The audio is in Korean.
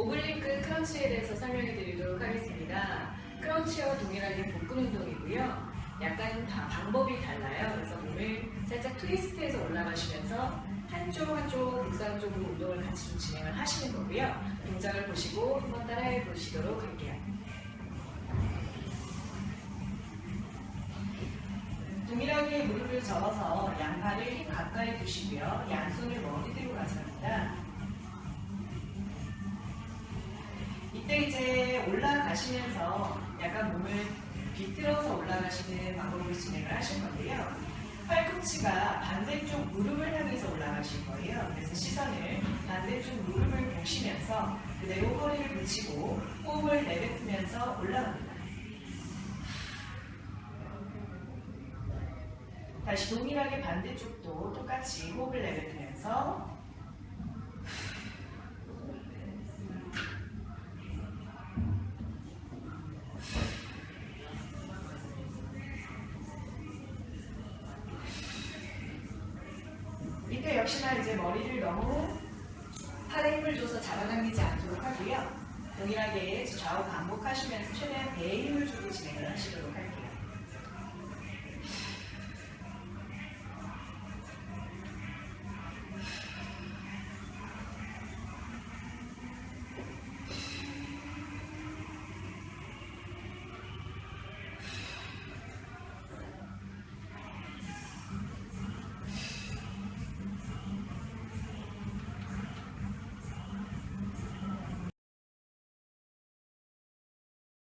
오블링크 크런치에 대해서 설명해 드리도록 하겠습니다. 크런치와 동일하게 복근 운동이고요. 약간 다 방법이 달라요. 그래서 몸을 살짝 트위스트해서 올라가시면서 한쪽 한쪽 복상 쪽으로 운동을 같이 좀 진행을 하시는 거고요. 동작을 보시고 한번 따라해 보시도록 할게요. 동일하게 무릎을 접어서 양팔을 힘 가까이 두시고요. 양손을 머리 뒤로 가져갑 이때 이제 올라가시면서 약간 몸을 비틀어서 올라가시는 방법으로 진행을 하실 건데요. 팔꿈치가 반대쪽 무릎을 향해서 올라가실 거예요. 그래서 시선을 반대쪽 무릎을 보시면서 그대로 허리를 붙이고 호흡을 내뱉으면서 올라갑니다. 다시 동일하게 반대쪽도 똑같이 호흡을 내뱉으면서 이때 역시나 이제 머리를 너무 팔에 힘을 줘서 잡아당기지 않도록 하고요. 동일하게 좌우 반복하시면서 최대한 배에 힘을 주고 진행을 하시도록.